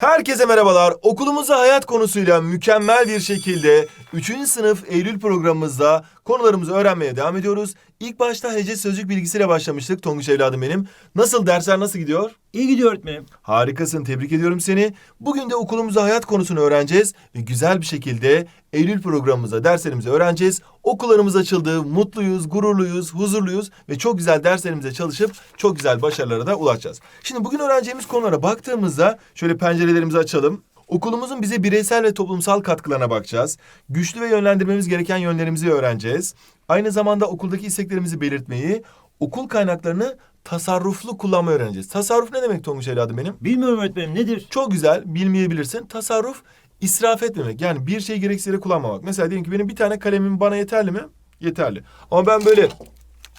Herkese merhabalar. Okulumuza hayat konusuyla mükemmel bir şekilde 3. sınıf Eylül programımızda konularımızı öğrenmeye devam ediyoruz. İlk başta hece sözcük bilgisiyle başlamıştık Tonguç evladım benim. Nasıl dersler nasıl gidiyor? İyi gidiyor öğretmenim. Harikasın tebrik ediyorum seni. Bugün de okulumuza hayat konusunu öğreneceğiz ve güzel bir şekilde Eylül programımıza derslerimizi öğreneceğiz. Okullarımız açıldı, mutluyuz, gururluyuz, huzurluyuz ve çok güzel derslerimize çalışıp çok güzel başarılara da ulaşacağız. Şimdi bugün öğreneceğimiz konulara baktığımızda şöyle pencerelerimizi açalım. Okulumuzun bize bireysel ve toplumsal katkılarına bakacağız. Güçlü ve yönlendirmemiz gereken yönlerimizi öğreneceğiz. Aynı zamanda okuldaki isteklerimizi belirtmeyi, okul kaynaklarını tasarruflu kullanmayı öğreneceğiz. Tasarruf ne demek Tonguç evladım benim? Bilmiyorum öğretmenim nedir? Çok güzel, bilmeyebilirsin. Tasarruf israf etmemek. Yani bir şeyi gereksiz yere kullanmamak. Mesela diyelim ki benim bir tane kalemim bana yeterli mi? Yeterli. Ama ben böyle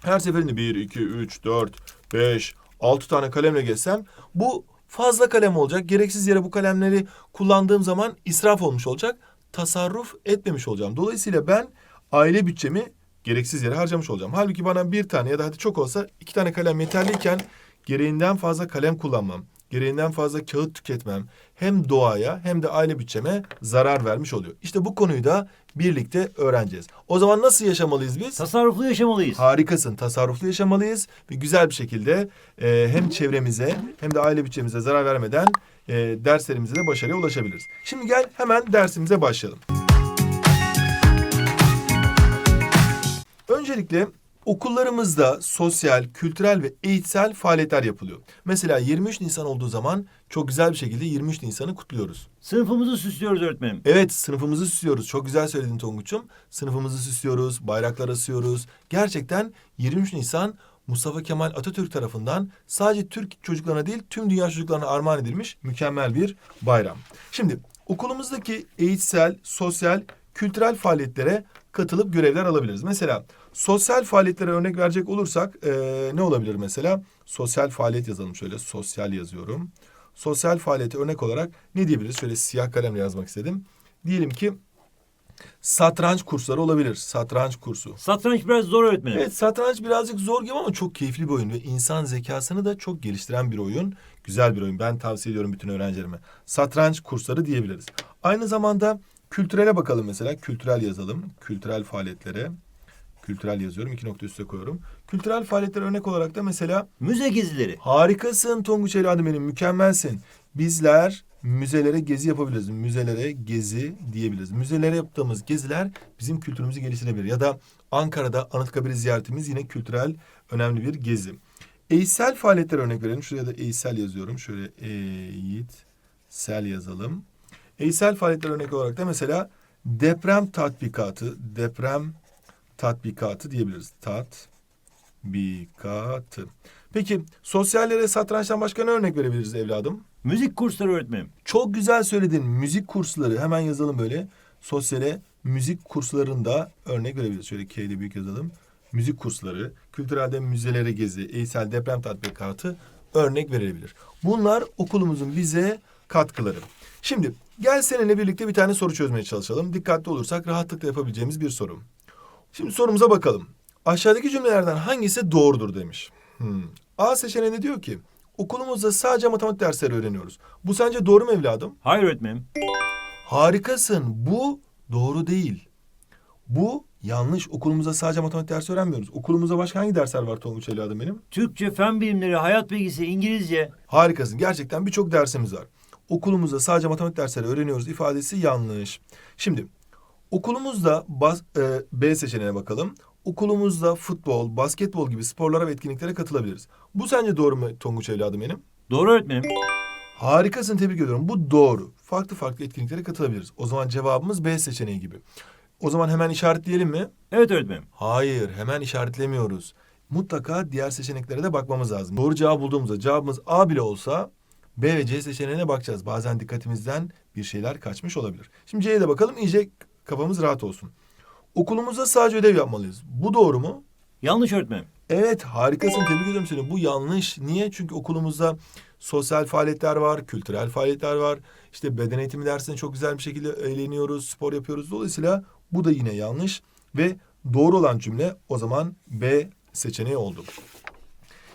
her seferinde bir, iki, üç, dört, beş, altı tane kalemle geçsem bu fazla kalem olacak. Gereksiz yere bu kalemleri kullandığım zaman israf olmuş olacak. Tasarruf etmemiş olacağım. Dolayısıyla ben aile bütçemi gereksiz yere harcamış olacağım. Halbuki bana bir tane ya da hadi çok olsa iki tane kalem yeterliyken gereğinden fazla kalem kullanmam, gereğinden fazla kağıt tüketmem hem doğaya hem de aile bütçeme zarar vermiş oluyor. İşte bu konuyu da birlikte öğreneceğiz. O zaman nasıl yaşamalıyız biz? Tasarruflu yaşamalıyız. Harikasın. Tasarruflu yaşamalıyız ve güzel bir şekilde e, hem çevremize hem de aile bütçemize zarar vermeden e, derslerimize de başarıya ulaşabiliriz. Şimdi gel hemen dersimize başlayalım. Öncelikle okullarımızda sosyal, kültürel ve eğitsel faaliyetler yapılıyor. Mesela 23 Nisan olduğu zaman çok güzel bir şekilde 23 Nisan'ı kutluyoruz. Sınıfımızı süslüyoruz öğretmenim. Evet sınıfımızı süslüyoruz. Çok güzel söyledin Tonguç'um. Sınıfımızı süslüyoruz, bayraklar asıyoruz. Gerçekten 23 Nisan Mustafa Kemal Atatürk tarafından sadece Türk çocuklarına değil tüm dünya çocuklarına armağan edilmiş mükemmel bir bayram. Şimdi okulumuzdaki eğitsel, sosyal, kültürel faaliyetlere katılıp görevler alabiliriz. Mesela sosyal faaliyetlere örnek verecek olursak eee, ne olabilir mesela? Sosyal faaliyet yazalım şöyle. Sosyal yazıyorum. Sosyal faaliyete örnek olarak ne diyebiliriz? Şöyle siyah kalemle yazmak istedim. Diyelim ki satranç kursları olabilir. Satranç kursu. Satranç biraz zor öğretmenim. Evet satranç birazcık zor gibi ama çok keyifli bir oyun ve insan zekasını da çok geliştiren bir oyun. Güzel bir oyun. Ben tavsiye ediyorum bütün öğrencilerime. Satranç kursları diyebiliriz. Aynı zamanda kültürele bakalım mesela. Kültürel yazalım. Kültürel faaliyetlere. Kültürel yazıyorum. iki nokta üste koyuyorum. Kültürel faaliyetlere örnek olarak da mesela Müze gezileri. Harikasın Tonguç Evladım benim, mükemmelsin. Bizler müzelere gezi yapabiliriz. Müzelere gezi diyebiliriz. Müzelere yaptığımız geziler bizim kültürümüzü geliştirebilir. Ya da Ankara'da Anıtkabir'i ziyaretimiz yine kültürel önemli bir gezi. Eğitsel faaliyetlere örnek verelim. Şuraya da eğitsel yazıyorum. Şöyle eğitsel yazalım. Eğitsel faaliyetlere örnek olarak da mesela deprem tatbikatı, deprem tatbikatı diyebiliriz. Tatbikatı. Peki sosyallere satrançtan başka ne örnek verebiliriz evladım? Müzik kursları öğretmenim. Çok güzel söyledin. Müzik kursları hemen yazalım böyle. Sosyale müzik kurslarında örnek verebiliriz. Şöyle K ile büyük yazalım. Müzik kursları, kültürelde müzelere gezi, eğitsel deprem tatbikatı örnek verilebilir. Bunlar okulumuzun bize katkıları. Şimdi gel seninle birlikte bir tane soru çözmeye çalışalım. Dikkatli olursak rahatlıkla yapabileceğimiz bir soru. Şimdi sorumuza bakalım. Aşağıdaki cümlelerden hangisi doğrudur demiş. Hmm. A seçeneğinde diyor ki okulumuzda sadece matematik dersleri öğreniyoruz. Bu sence doğru mu evladım? Hayır öğretmenim. Harikasın. Bu doğru değil. Bu yanlış. Okulumuzda sadece matematik dersi öğrenmiyoruz. Okulumuzda başka hangi dersler var Tonguç evladım benim? Türkçe, fen bilimleri, hayat bilgisi, İngilizce. Harikasın. Gerçekten birçok dersimiz var. Okulumuzda sadece matematik dersleri öğreniyoruz ifadesi yanlış. Şimdi okulumuzda bas, e, B seçeneğine bakalım. Okulumuzda futbol, basketbol gibi sporlara ve etkinliklere katılabiliriz. Bu sence doğru mu Tonguç evladım benim? Doğru öğretmenim. Harikasın tebrik ediyorum. Bu doğru. Farklı farklı etkinliklere katılabiliriz. O zaman cevabımız B seçeneği gibi. O zaman hemen işaretleyelim mi? Evet öğretmenim. Hayır, hemen işaretlemiyoruz. Mutlaka diğer seçeneklere de bakmamız lazım. Doğru cevabı bulduğumuzda cevabımız A bile olsa B ve C seçeneğine bakacağız. Bazen dikkatimizden bir şeyler kaçmış olabilir. Şimdi C'ye de bakalım iyice kafamız rahat olsun. Okulumuzda sadece ödev yapmalıyız. Bu doğru mu? Yanlış öğretmenim. Evet harikasın tebrik ediyorum seni. Bu yanlış. Niye? Çünkü okulumuzda sosyal faaliyetler var, kültürel faaliyetler var. İşte beden eğitimi dersinde çok güzel bir şekilde eğleniyoruz, spor yapıyoruz. Dolayısıyla bu da yine yanlış. Ve doğru olan cümle o zaman B seçeneği oldu.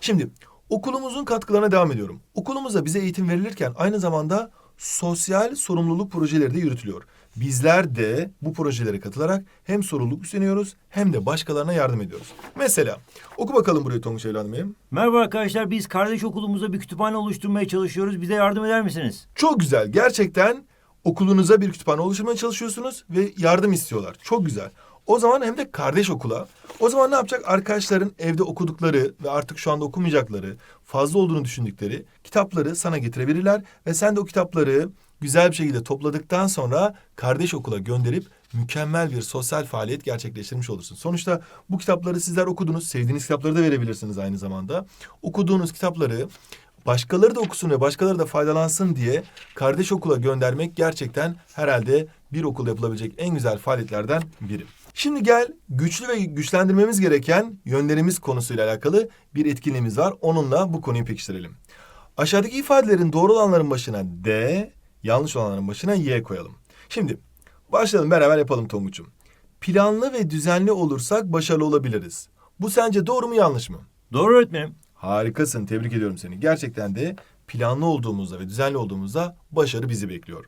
Şimdi okulumuzun katkılarına devam ediyorum. Okulumuzda bize eğitim verilirken aynı zamanda sosyal sorumluluk projeleri de yürütülüyor. Bizler de bu projelere katılarak hem sorumluluk üstleniyoruz hem de başkalarına yardım ediyoruz. Mesela oku bakalım burayı Tonguç evladım benim. Merhaba arkadaşlar biz kardeş okulumuzda bir kütüphane oluşturmaya çalışıyoruz. Bize yardım eder misiniz? Çok güzel. Gerçekten okulunuza bir kütüphane oluşturmaya çalışıyorsunuz ve yardım istiyorlar. Çok güzel. O zaman hem de kardeş okula. O zaman ne yapacak? Arkadaşların evde okudukları ve artık şu anda okumayacakları, fazla olduğunu düşündükleri kitapları sana getirebilirler ve sen de o kitapları güzel bir şekilde topladıktan sonra kardeş okula gönderip mükemmel bir sosyal faaliyet gerçekleştirmiş olursun. Sonuçta bu kitapları sizler okudunuz. Sevdiğiniz kitapları da verebilirsiniz aynı zamanda. Okuduğunuz kitapları başkaları da okusun ve başkaları da faydalansın diye kardeş okula göndermek gerçekten herhalde bir okul yapılabilecek en güzel faaliyetlerden biri. Şimdi gel güçlü ve güçlendirmemiz gereken yönlerimiz konusuyla alakalı bir etkinliğimiz var. Onunla bu konuyu pekiştirelim. Aşağıdaki ifadelerin doğru olanların başına D, yanlış olanların başına Y koyalım. Şimdi başlayalım beraber yapalım Tonguç'um. Planlı ve düzenli olursak başarılı olabiliriz. Bu sence doğru mu yanlış mı? Doğru öğretmenim. Harikasın, tebrik ediyorum seni. Gerçekten de planlı olduğumuzda ve düzenli olduğumuzda başarı bizi bekliyor.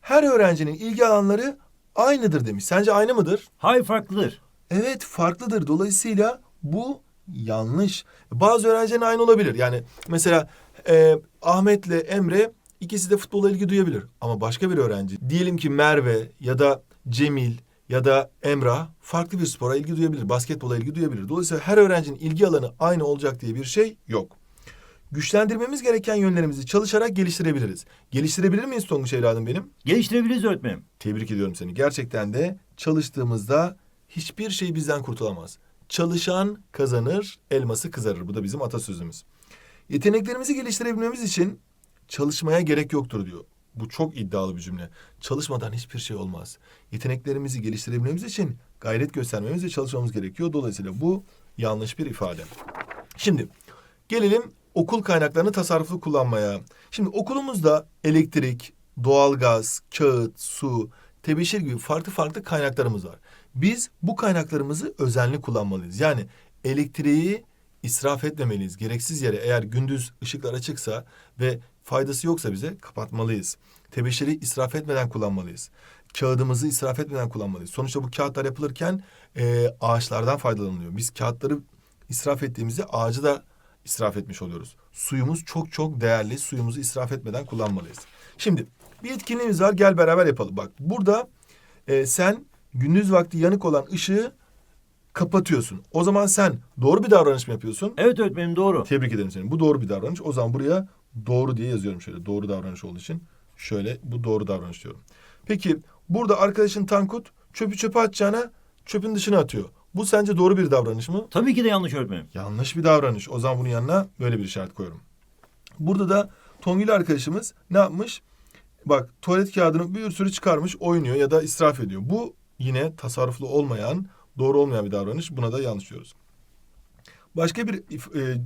Her öğrencinin ilgi alanları aynıdır demiş. Sence aynı mıdır? Hayır farklıdır. Evet, farklıdır. Dolayısıyla bu yanlış. Bazı öğrencilerin aynı olabilir. Yani mesela e, Ahmet'le Emre ikisi de futbola ilgi duyabilir. Ama başka bir öğrenci, diyelim ki Merve ya da Cemil ya da Emrah farklı bir spora ilgi duyabilir, basketbola ilgi duyabilir. Dolayısıyla her öğrencinin ilgi alanı aynı olacak diye bir şey yok. Güçlendirmemiz gereken yönlerimizi çalışarak geliştirebiliriz. Geliştirebilir miyiz Tonguç evladım benim? Geliştirebiliriz öğretmenim. Tebrik ediyorum seni. Gerçekten de çalıştığımızda hiçbir şey bizden kurtulamaz. Çalışan kazanır, elması kızarır. Bu da bizim atasözümüz. Yeteneklerimizi geliştirebilmemiz için çalışmaya gerek yoktur diyor. Bu çok iddialı bir cümle. Çalışmadan hiçbir şey olmaz. Yeteneklerimizi geliştirebilmemiz için gayret göstermemiz ve çalışmamız gerekiyor. Dolayısıyla bu yanlış bir ifade. Şimdi gelelim okul kaynaklarını tasarruflu kullanmaya. Şimdi okulumuzda elektrik, doğalgaz, kağıt, su, tebeşir gibi farklı farklı kaynaklarımız var. Biz bu kaynaklarımızı özenli kullanmalıyız. Yani elektriği israf etmemeliyiz. Gereksiz yere eğer gündüz ışıklar açıksa ve faydası yoksa bize kapatmalıyız. Tebeşiri israf etmeden kullanmalıyız. Kağıdımızı israf etmeden kullanmalıyız. Sonuçta bu kağıtlar yapılırken e, ağaçlardan faydalanılıyor. Biz kağıtları israf ettiğimizde ağacı da israf etmiş oluyoruz. Suyumuz çok çok değerli. Suyumuzu israf etmeden kullanmalıyız. Şimdi bir etkinliğimiz var. Gel beraber yapalım. Bak burada e, sen gündüz vakti yanık olan ışığı kapatıyorsun. O zaman sen doğru bir davranış mı yapıyorsun? Evet öğretmenim doğru. Tebrik ederim seni. Bu doğru bir davranış. O zaman buraya doğru diye yazıyorum şöyle. Doğru davranış olduğu için şöyle bu doğru davranış diyorum. Peki burada arkadaşın Tankut çöpü çöpe atacağına çöpün dışına atıyor. Bu sence doğru bir davranış mı? Tabii ki de yanlış öğretmenim. Yanlış bir davranış. O zaman bunun yanına böyle bir işaret koyuyorum. Burada da Tongül arkadaşımız ne yapmış? Bak tuvalet kağıdını bir sürü çıkarmış, oynuyor ya da israf ediyor. Bu yine tasarruflu olmayan, doğru olmayan bir davranış. Buna da yanlış diyoruz. Başka bir e, e,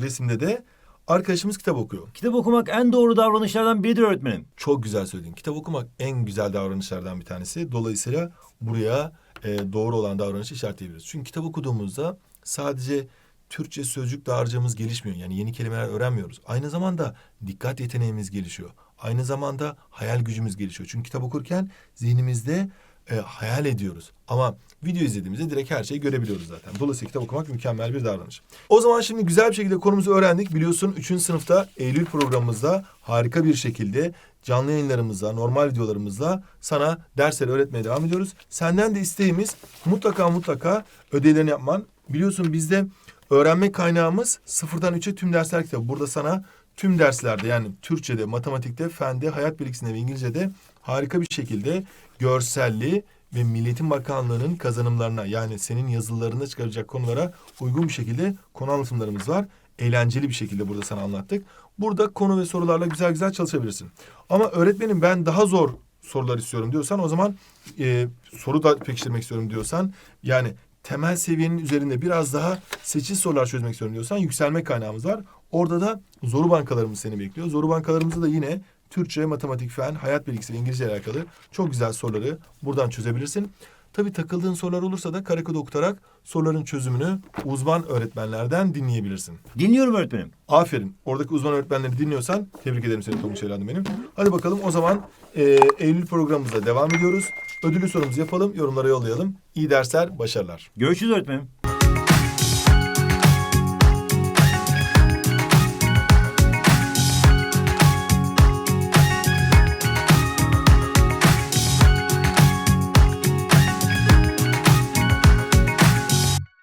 resimde de arkadaşımız kitap okuyor. Kitap okumak en doğru davranışlardan biridir öğretmenim. Çok güzel söyledin. Kitap okumak en güzel davranışlardan bir tanesi. Dolayısıyla buraya e, doğru olan davranışı işaretleyebiliriz. Çünkü kitap okuduğumuzda sadece Türkçe sözcük dağarcığımız gelişmiyor. Yani yeni kelimeler öğrenmiyoruz. Aynı zamanda dikkat yeteneğimiz gelişiyor. Aynı zamanda hayal gücümüz gelişiyor. Çünkü kitap okurken zihnimizde e, hayal ediyoruz. Ama video izlediğimizde direkt her şeyi görebiliyoruz zaten. Dolayısıyla kitap okumak mükemmel bir davranış. O zaman şimdi güzel bir şekilde konumuzu öğrendik. Biliyorsun 3. sınıfta Eylül programımızda harika bir şekilde canlı yayınlarımızla, normal videolarımızla sana dersleri öğretmeye devam ediyoruz. Senden de isteğimiz mutlaka mutlaka ödevlerini yapman. Biliyorsun bizde öğrenme kaynağımız sıfırdan üçe tüm dersler kitabı. Burada sana tüm derslerde yani Türkçe'de, matematikte, fende, hayat bilgisinde ve İngilizce'de harika bir şekilde görselli ve Milliyetin Bakanlığı'nın kazanımlarına yani senin yazılarında çıkaracak konulara uygun bir şekilde konu anlatımlarımız var. Eğlenceli bir şekilde burada sana anlattık. Burada konu ve sorularla güzel güzel çalışabilirsin. Ama öğretmenim ben daha zor sorular istiyorum diyorsan o zaman e, soru da pekiştirmek istiyorum diyorsan yani temel seviyenin üzerinde biraz daha seçici sorular çözmek istiyorum diyorsan yükselme kaynağımız var. Orada da zoru bankalarımız seni bekliyor. Zoru bankalarımızda da yine Türkçe, matematik, fen, hayat bilgisi ve İngilizce ile alakalı çok güzel soruları buradan çözebilirsin. Tabii takıldığın sorular olursa da karekod okutarak soruların çözümünü uzman öğretmenlerden dinleyebilirsin. Dinliyorum öğretmenim. Aferin. Oradaki uzman öğretmenleri dinliyorsan tebrik ederim seni Tonguç evladım benim. Hadi bakalım o zaman e, Eylül programımıza devam ediyoruz. Ödüllü sorumuzu yapalım, yorumlara yollayalım. İyi dersler, başarılar. Görüşürüz öğretmenim.